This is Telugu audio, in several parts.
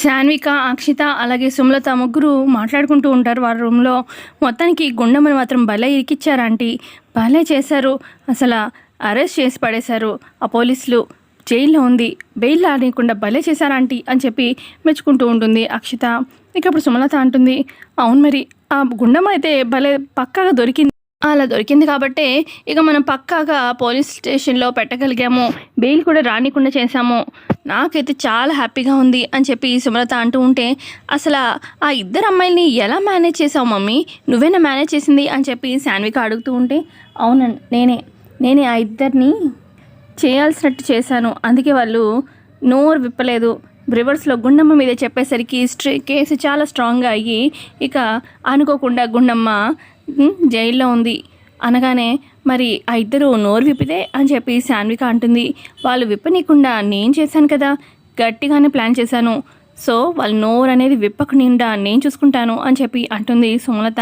శాన్విక అక్షిత అలాగే సుమలత ముగ్గురు మాట్లాడుకుంటూ ఉంటారు. వారి రూమ్లో మొత్తానికి గుండమ్మని మాత్రం భలే ఇరికిచ్చారంటీ భలే చేశారు. అసలు అరెస్ట్ చేసి పడేశారు. ఆ పోలీసులు జైల్లో ఉంది. బెయిల్ ఆడకుండా భలే చేశారంటీ అని చెప్పి మెచ్చుకుంటూ ఉంటుంది అక్షిత. ఇక అప్పుడు సుమలత అంటుంది అవును మరి ఆ గుండమ్మ అయితే భలే పక్కాగా దొరికింది. అలా దొరికింది కాబట్టే ఇక మనం పక్కాగా పోలీస్ స్టేషన్లో పెట్టగలిగాము. బెయిల్ కూడా రానికుండా చేశాము. నాకైతే చాలా హ్యాపీగా ఉంది అని చెప్పి సుమలత అంటూ ఉంటే అసలు ఆ ఇద్దరు అమ్మాయిల్ని ఎలా మేనేజ్ చేసావు మమ్మీ? నువ్వేనా మేనేజ్ చేసింది? అని చెప్పి శాన్విక అడుగుతూ ఉంటే అవునండి నేనే. నేనే ఆ ఇద్దరిని చేయాల్సినట్టు చేశాను. అందుకే వాళ్ళు నోరు విప్పలేదు. రివర్స్లో గుండమ్మ మీద చెప్పేసరికి స్ట్రీ కేసు చాలా స్ట్రాంగ్గా అయ్యి ఇక అనుకోకుండా గుండమ్మ జైల్లో ఉంది. అనగానే మరి ఆ ఇద్దరు నోరు విప్పితే అని చెప్పి శాన్విక అంటుంది. వాళ్ళు విప్పనీయకుండా నేను చేశాను కదా గట్టిగానే ప్లాన్ చేశాను. సో వాళ్ళ నోరు అనేది విప్పక నిండా నేను చూసుకుంటాను అని చెప్పి అంటుంది సుమలత.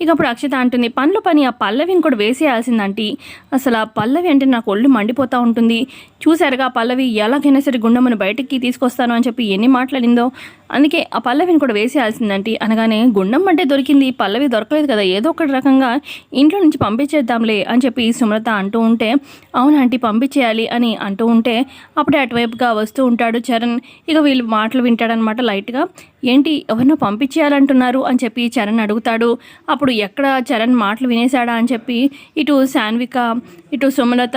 ఇక అప్పుడు అక్షత అంటుంది పనులు పని ఆ పల్లవి ఇంకోటి వేసేయాల్సిందంటీ అసలు ఆ పల్లవి అంటే నాకు ఒళ్ళు మండిపోతూ ఉంటుంది. చూశారుగా ఆ పల్లవి ఎలాగైనా సరే గుండమ్మను బయటికి తీసుకొస్తాను అని చెప్పి ఎన్ని మాట్లాడిందో. అందుకే ఆ పల్లవిని కూడా వేసేయాల్సిందంటీ అనగానే గుండం అంటే దొరికింది పల్లవి దొరకలేదు కదా ఏదో ఒకటి రకంగా ఇంట్లో నుంచి పంపించేద్దాంలే అని చెప్పి సుమలత అంటూ ఉంటే అవునంటీ పంపించేయాలి అని అంటూ ఉంటే అప్పుడే అటువైపుగా వస్తూ ఉంటాడు చరణ్. ఇక వీళ్ళు మాటలు వింటాడనమాట లైట్గా. ఏంటి ఎవరినో పంపించేయాలంటున్నారు అని చెప్పి చరణ్ అడుగుతాడు. అప్పుడు ఎక్కడ చరణ్ మాటలు వినేశాడా అని చెప్పి ఇటు శాన్విక ఇటు సుమలత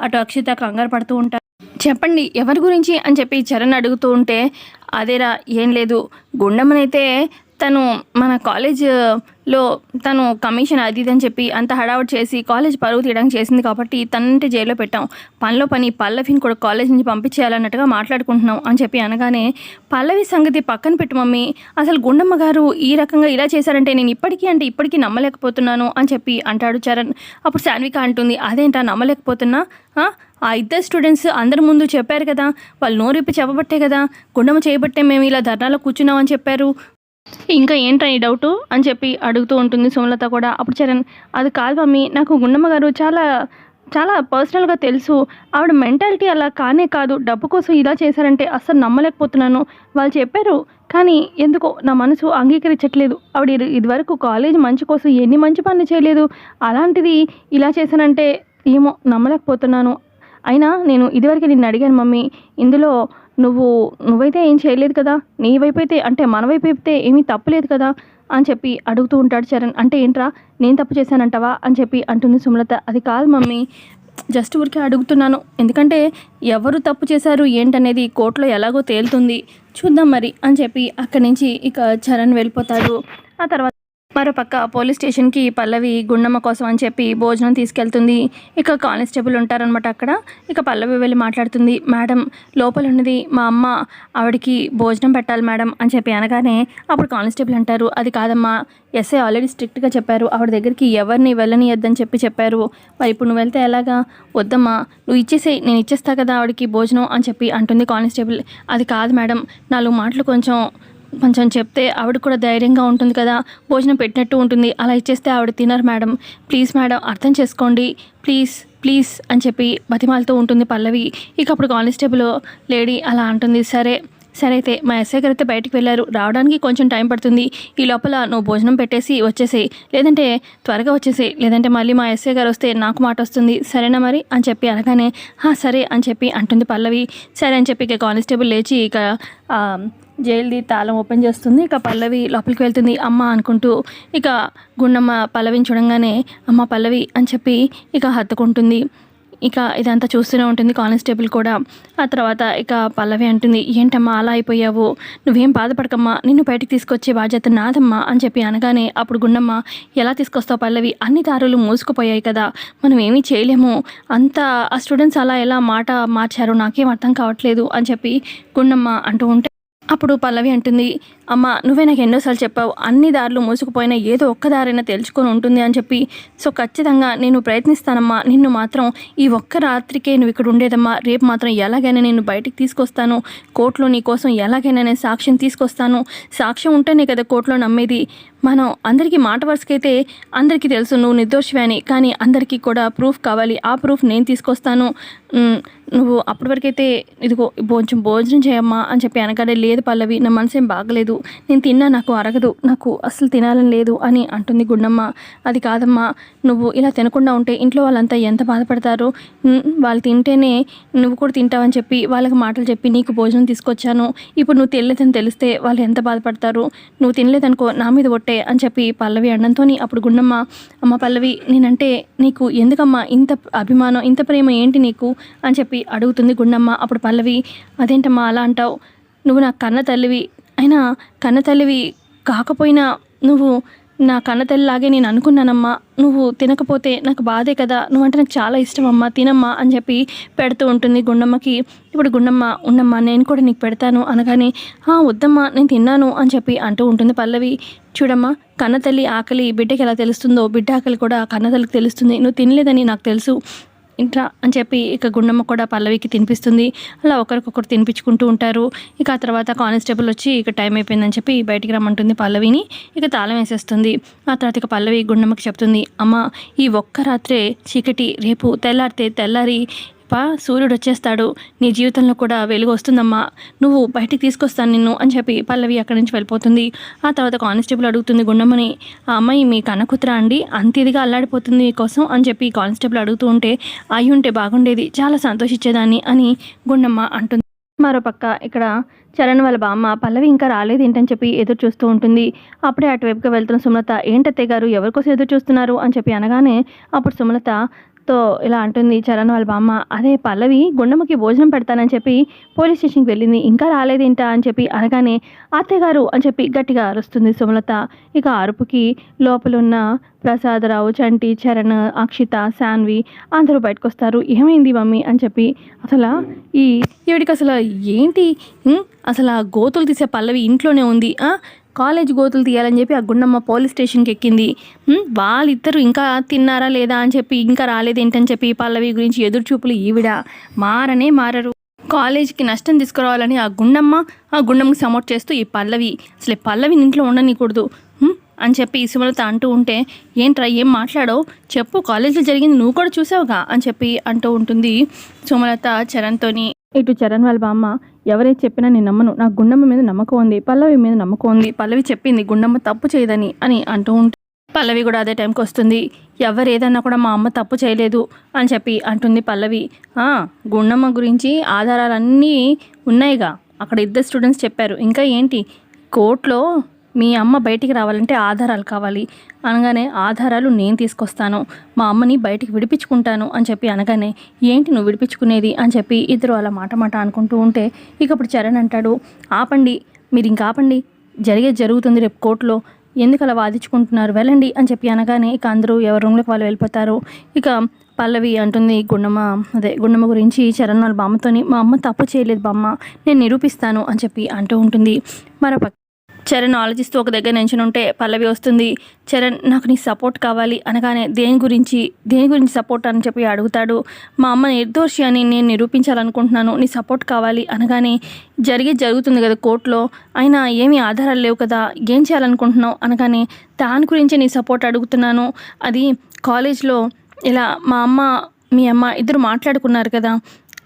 అటు అక్షిత కంగారు పడుతూ ఉంటారు. చెప్పండి ఎవరి గురించి అని చెప్పి చరణ్ అడుగుతూ ఉంటే అదేరా ఏం లేదు. గుండమ్మనైతే తను మన కాలేజ్లో తను కమిషన్ అది ఇది అని చెప్పి అంత హడావుట్ చేసి కాలేజ్ పరువు తీయడానికి చేసింది కాబట్టి తనంటే జైల్లో పెట్టాం. పనిలో పని పల్లవిని కూడా కాలేజ్ నుంచి పంపించేయాలన్నట్టుగా మాట్లాడుకుంటున్నాం అని చెప్పి అనగానే పల్లవి సంగతి పక్కన పెట్టు మమ్మీ. అసలు గుండమ్మ గారు ఈ రకంగా ఇలా చేశారంటే నేను ఇప్పటికీ అంటే ఇప్పటికీ నమ్మలేకపోతున్నాను అని చెప్పి అంటాడు చరణ్. అప్పుడు శాన్విక అంటుంది అదేంటా నమ్మలేకపోతున్నా? ఆ? ఆ ఇద్దరు స్టూడెంట్స్ అందరి ముందు చెప్పారు కదా వాళ్ళు నోరిప్పి చెప్పబట్టే కదా గుండమ్మ చేయబట్టే మేము ఇలా ధర్నాలో కూర్చున్నామని చెప్పారు. ఇంకా ఏంట్రా డౌటు అని చెప్పి అడుగుతూ ఉంటుంది సుమలత కూడా. అప్పుడు చరణ్ అది కాదు మమ్మీ నాకు గుండమ్మ గారు చాలా చాలా పర్సనల్గా తెలుసు. ఆవిడ మెంటాలిటీ అలా కానే కాదు. డబ్బు కోసం ఇలా చేశారంటే అస్సలు నమ్మలేకపోతున్నాను. వాళ్ళు చెప్పారు కానీ ఎందుకో నా మనసు అంగీకరించట్లేదు. ఆవిడ ఇది- ఇదివరకు కాలేజ్ మంచి కోసం ఎన్ని మంచి పనులు చేయలేదు. అలాంటిది ఇలా చేశానంటే ఏమో నమ్మలేకపోతున్నాను. అయినా నేను ఇదివరకు నిన్ను అడిగాను మమ్మీ. ఇందులో నువ్వు నువ్వైతే ఏం చేయలేదు కదా? నీ వైపు అయితే అంటే మన వైపు అయితే ఏమీ తప్పులేదు కదా? అని చెప్పి అడుగుతూ ఉంటాడు చరణ్. అంటే ఏంట్రా? నేను తప్పు చేశానంటావా? అని చెప్పి అంటుంది సుమలత. అది కాదు మమ్మీ. జస్ట్ ఊరికే అడుగుతున్నాను. ఎందుకంటే ఎవరు తప్పు చేశారు ఏంటనేది కోర్టులో ఎలాగో తేలుతుంది. చూద్దాం మరి అని చెప్పి అక్కడి నుంచి ఇక చరణ్ వెళ్ళిపోతాడు. ఆ తర్వాత మరోపక్క పోలీస్ స్టేషన్కి పల్లవి గుండమ్మ కోసం అని చెప్పి భోజనం తీసుకెళ్తుంది. ఇక కానిస్టేబుల్ ఉంటారనమాట అక్కడ. ఇక పల్లవి వెళ్ళి మాట్లాడుతుంది. మేడం లోపల ఉన్నది మా అమ్మ. ఆవిడకి భోజనం పెట్టాలి మేడం అని చెప్పి అనగానే అప్పుడు కానిస్టేబుల్ అంటారు. అది కాదమ్మా. ఎస్ఐ ఆల్రెడీ స్ట్రిక్ట్గా చెప్పారు. ఆవిడ దగ్గరికి ఎవరిని వెళ్ళనియద్దని చెప్పి చెప్పారు. మరి ఇప్పుడు నువ్వు వెళ్తే ఎలాగా? వద్దమ్మా. నువ్వు ఇచ్చేసేయి. నేను ఇచ్చేస్తా కదా ఆవిడకి భోజనం అని చెప్పి అంటుంది కానిస్టేబుల్. అది కాదు మేడం. నాలుగు మాటలు కొంచెం కొంచెం చెప్తే ఆవిడ కూడా ధైర్యంగా ఉంటుంది కదా. భోజనం పెట్టినట్టు ఉంటుంది. అలా ఇచ్చేస్తే ఆవిడ తినరు మేడం. ప్లీజ్ మేడం అర్థం చేసుకోండి. ప్లీజ్ ప్లీజ్ అని చెప్పి బతిమాలతో ఉంటుంది పల్లవి. ఇక అప్పుడు కానిస్టేబుల్ లేడీ అలా అంటుంది సరే సరే అయితే మా ఎస్ఐ గారు అయితే బయటికి వెళ్ళారు. రావడానికి కొంచెం టైం పడుతుంది. ఈ లోపల నువ్వు భోజనం పెట్టేసి వచ్చేసేయి. లేదంటే త్వరగా వచ్చేసేయి. లేదంటే మళ్ళీ మా ఎస్ఐ గారు వస్తే నాకు మాట వస్తుంది. సరేనా మరి? అని చెప్పి అనగానే "హా, సరే అని చెప్పి అంటుంది పల్లవి. సరే అని చెప్పి ఇక కానిస్టేబుల్ లేచి ఇక జైలుది తాళం ఓపెన్ చేస్తుంది. ఇక పల్లవి లోపలికి వెళ్తుంది. అమ్మ అనుకుంటూ ఇక గుండమ్మ పల్లవిని చూడంగానే అమ్మ పల్లవి అని చెప్పి ఇక హత్తుకుంటుంది. ఇక ఇదంతా చూస్తూనే ఉంటుంది కానిస్టేబుల్ కూడా. ఆ తర్వాత ఇక పల్లవి అంటుంది ఏంటమ్మా అలా అయిపోయావు? నువ్వేం బాధపడకమ్మా. నిన్ను బయటకు తీసుకొచ్చే బాధ్యత నాదమ్మా అని చెప్పి అనగానే అప్పుడు గుండమ్మ ఎలా తీసుకొస్తావు పల్లవి? అన్ని దారులు మూసుకుపోయాయి కదా. మనం ఏమీ చేయలేము. అంత ఆ స్టూడెంట్స్ అలా ఎలా మాట మార్చారో నాకేం అర్థం కావట్లేదు అని చెప్పి గుండమ్మ అంటూ ఉంటే అప్పుడు పల్లవి అంటుంది అమ్మ నువ్వే నాకు ఎన్నోసార్లు చెప్పావు అన్ని దారులు మూసుకుపోయినా ఏదో ఒక్క దారైనా తెలుసుకొని ఉంటుంది అని చెప్పి. సో ఖచ్చితంగా నేను ప్రయత్నిస్తానమ్మా నిన్ను మాత్రం ఈ ఒక్క రాత్రికే నువ్వు ఇక్కడ ఉండేదమ్మా రేపు మాత్రం ఎలాగైనా నేను బయటికి తీసుకొస్తాను కోర్టులో నీ కోసం ఎలాగైనా నేను సాక్ష్యం తీసుకొస్తాను. సాక్ష్యం ఉంటేనే కదా కోర్టులో నమ్మేది. మనం అందరికీ మాట వరుసకైతే అందరికీ తెలుసు నువ్వు నిర్దోషివే అని కానీ అందరికీ కూడా ప్రూఫ్ కావాలి. ఆ ప్రూఫ్ నేను తీసుకొస్తాను. నువ్వు అప్పటి వరకైతే ఇదిగో కొంచెం భోజనం చేయమ్మా అని చెప్పి అనగానే లేదు పల్లవి నా మనసు ఏం బాగలేదు. నేను తిన్నా నాకు అరగదు. నాకు అసలు తినాలని లేదు అని అంటుంది గుండమ్మ. అది కాదమ్మా. నువ్వు ఇలా తినకుండా ఉంటే ఇంట్లో వాళ్ళంతా ఎంత బాధపడతారు? వాళ్ళు తింటేనే నువ్వు కూడా తింటావని చెప్పి వాళ్ళకి మాటలు చెప్పి నీకు భోజనం తీసుకొచ్చాను. ఇప్పుడు నువ్వు తినలేదని తెలిస్తే వాళ్ళు ఎంత బాధపడతారు? నువ్వు తినలేదనుకో నా మీద ఒట్టే అని చెప్పి పల్లవి అనడంతో అప్పుడు గుండమ్మ అమ్మ పల్లవి నేనంటే నీకు ఎందుకమ్మా ఇంత అభిమానం ఇంత ప్రేమ ఏంటి నీకు? అని చెప్పి అడుగుతుంది గుండమ్మ. అప్పుడు పల్లవి అదేంటమ్మా అలా అంటావు? నువ్వు నా కన్న తల్లివి అయినా కన్న తల్లివి కాకపోయినా నువ్వు నా కన్నతల్లిలాగే నేను అనుకున్నానమ్మా. నువ్వు తినకపోతే నాకు బాధే కదా. నువ్వంటే నాకు చాలా ఇష్టం అమ్మా తినమ్మా అని చెప్పి పెడుతూ ఉంటుంది గుండమ్మకి. ఇప్పుడు గుండమ్మ ఉండమ్మా నేను కూడా నీకు పెడతాను అనగానే వద్దమ్మా నేను తిన్నాను అని చెప్పి అంటూ ఉంటుంది పల్లవి. చూడమ్మా కన్నతల్లి ఆకలి బిడ్డకి ఎలా తెలుస్తుందో బిడ్డ ఆకలి కూడా కన్నతల్లికి తెలుస్తుంది. నువ్వు తినలేదని నాకు తెలుసు. ఇంకా అని చెప్పి ఇక గుండమ్మ కూడా పల్లవికి తినిపిస్తుంది. అలా ఒకరికొకరు తినిపించుకుంటూ ఉంటారు. ఇక ఆ తర్వాత కానిస్టేబుల్ వచ్చి ఇక టైం అయిపోయిందని చెప్పి బయటికి రమ్మంటుంది పల్లవిని. ఇక తాళం వేసేస్తుంది. ఆ తర్వాత ఇక పల్లవి గుండమ్మకి చెప్తుంది అమ్మ ఈ ఒక్క రాత్రే చీకటి రేపు తెల్లారితే తెల్లారి పా సూర్యుడు వచ్చేస్తాడు నీ జీవితంలో కూడా వెలుగు వస్తుందమ్మా నువ్వు బయటికి తీసుకొస్తాను నిన్ను అని చెప్పి పల్లవి అక్కడి నుంచి వెళ్ళిపోతుంది. ఆ తర్వాత కానిస్టేబుల్ అడుగుతుంది గుండమ్మని ఆ అమ్మాయి మీ కన్నకుతురా అండి? అంత ఇదిగా అల్లాడిపోతుంది మీకోసం అని చెప్పి కానిస్టేబుల్ అడుగుతూ ఉంటే అయి ఉంటే బాగుండేది చాలా సంతోషించేదాన్ని అని గుండమ్మ అంటుంది. మరోపక్క ఇక్కడ చరణ్ వాళ్ళ బామ్మ పల్లవి ఇంకా రాలేదు ఏంటని చెప్పి ఎదురు చూస్తూ ఉంటుంది. అప్పుడే అటువైపుగా వెళ్తున్న సుమలత ఏంటత్తయ్య గారు ఎవరికోసం ఎదురు చూస్తున్నారు? అని చెప్పి అనగానే అప్పుడు సుమలత తో ఇలా అంటుంది చరణ్ వాళ్ళ బామ్మ అదే పల్లవి గుండమ్మకి భోజనం పెడతానని చెప్పి పోలీస్ స్టేషన్కి వెళ్ళింది. ఇంకా రాలేదేంటా? అని చెప్పి అనగానే అత్తయ్యగారు అని చెప్పి గట్టిగా అరుస్తుంది సుమలత. ఇక అరుపుకి లోపలున్న ప్రసాదరావు చంటి చరణ్ అక్షిత శాన్వి అందరూ బయటకు వస్తారు ఏమైంది మమ్మీ? అని చెప్పి అసలు ఈ ఈవిడికి అసలు ఏంటి? అసలు ఆ గోతులు తీసే పల్లవి ఇంట్లోనే ఉంది. కాలేజ్ గోతులు తీయాలని చెప్పి ఆ గుండమ్మ పోలీస్ స్టేషన్కి ఎక్కింది. వాళ్ళిద్దరు ఇంకా తిన్నారా లేదా అని చెప్పి ఇంకా రాలేదేంటని చెప్పి పల్లవి గురించి ఎదురు చూపులు ఈవిడ మారనే మారరు. కాలేజీకి నష్టం తీసుకురావాలని ఆ గుండమ్మ ఆ గుండమ్మకి సపోర్ట్ చేస్తూ ఈ పల్లవి అసలు పల్లవి ఇంట్లో ఉండనీకూడదు. అని చెప్పి సుమలత అంటూ ఉంటే ఏంట్రా ఏం మాట్లాడో చెప్పు కాలేజీలో జరిగింది నువ్వు కూడా చూసావుగా? అని చెప్పి అంటూ ఉంటుంది సుమలత చరణ్తోని. ఇటు చరణ్ వాళ్ళ బామ్మ ఎవరైతే చెప్పినా నేను నమ్మను. నాకు గుండమ్మ మీద నమ్మకం ఉంది. పల్లవి మీద నమ్మకం ఉంది. పల్లవి చెప్పింది గుండమ్మ తప్పు చేయదని అని అంటూ ఉంటుంది పల్లవి కూడా అదే టైంకి వస్తుంది. ఎవరు ఏదన్నా కూడా మా అమ్మ తప్పు చేయలేదు అని చెప్పి అంటుంది పల్లవి. గుండమ్మ గురించి ఆధారాలన్నీ ఉన్నాయిగా. అక్కడ ఇద్దరు స్టూడెంట్స్ చెప్పారు. ఇంకా ఏంటి? కోర్టులో మీ అమ్మ బయటికి రావాలంటే ఆధారాలు కావాలి. అనగానే ఆధారాలు నేను తీసుకొస్తాను. మా అమ్మని బయటికి విడిపించుకుంటాను అని చెప్పి అనగానే ఏంటి నువ్వు విడిపించుకునేది అని చెప్పి ఇద్దరు అలా మాట మాట అనుకుంటూ ఉంటే ఇక ఇప్పుడు చరణ్ అంటాడు ఆపండి మీరు ఇంకా ఆపండి. జరిగేది జరుగుతుంది రేపు కోర్టులో. ఎందుకు అలా వాదించుకుంటున్నారు? వెళ్ళండి అని చెప్పి అనగానే ఇక అందరూ ఎవరి రూమ్లోకి వాళ్ళు వెళ్ళిపోతారు. ఇక పల్లవి అంటుంది గుండమ్మ అదే గుండమ్మ గురించి చరణ్ వాళ్ళ బామ్మతోని మా అమ్మ తప్పు చేయలేదు బామ్మ. నేను నిరూపిస్తాను అని చెప్పి అంటూ ఉంటుంది. మరో చరణ్ ఆలోచిస్తూ ఒక దగ్గర నించుని ఉంటే పల్లవి వస్తుంది చరణ్ నాకు నీ సపోర్ట్ కావాలి అనగానే దేని గురించి దేని గురించి సపోర్ట్ అని చెప్పి అడుగుతాడు. మా అమ్మ నిర్దోషి అని నేను నిరూపించాలనుకుంటున్నాను నీ సపోర్ట్ కావాలి అనగానే జరిగే జరుగుతుంది కదా కోర్టులో అయినా ఏమీ ఆధారాలు లేవు కదా ఏం చేయాలనుకుంటున్నావు? అనగానే దాని గురించి నీ సపోర్ట్ అడుగుతున్నాను. అది కాలేజ్లో ఇలా మా అమ్మ మీ అమ్మ ఇద్దరు మాట్లాడుకున్నారు కదా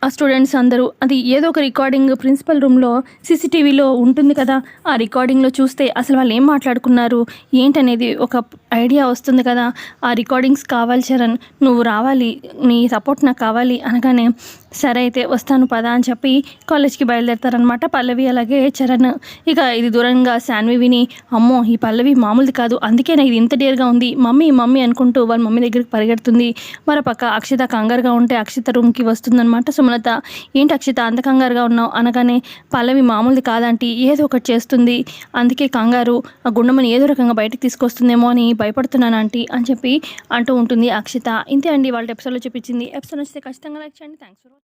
ఆ స్టూడెంట్స్ అందరూ అది ఏదో ఒక రికార్డింగ్ ప్రిన్సిపల్ రూమ్లో సీసీటీవీలో ఉంటుంది కదా ఆ రికార్డింగ్లో చూస్తే అసలు వాళ్ళు ఏం మాట్లాడుకున్నారు ఏంటనేది ఒక ఐడియా వస్తుంది కదా ఆ రికార్డింగ్స్ కావాలి చరణ్ నువ్వు రావాలి నీ సపోర్ట్ నాకు కావాలి అనగానే సరే అయితే వస్తాను పదా అని చెప్పి కాలేజ్కి బయలుదేరతారనమాట పల్లవి అలాగే చరణ్. ఇక ఇది దూరంగా శాన్వి విని అమ్మో ఈ పల్లవి మామూలుది కాదు. అందుకే నాకు ఇది ఇంత డేర్గా ఉంది. మమ్మీ మమ్మీ అనుకుంటూ వాళ్ళ మమ్మీ దగ్గరికి పరిగెడుతుంది. మరోపక్క అక్షిత కంగారుగా ఉంటే అక్షిత రూమ్కి వస్తుందన్నమాట. సుమలత ఏంటి అక్షిత అంత కంగారుగా ఉన్నావు? అనగానే పల్లవి మామూలుది కాదంటీ ఏదో ఒకటి చేస్తుంది. అందుకే కంగారు ఆ గుండమ్మని ఏదో రకంగా బయటకు తీసుకొస్తుందేమో అని భయపడుతున్నాను ఆంటీ అని చెప్పి అంటూ ఉంటుంది అక్షిత. ఇంతే అండి వాళ్ళ ఎపిసోడ్లో చూపించింది. ఎపిసోడ్ వస్తే ఖచ్చితంగా లైక్ చేయండి. Thanks for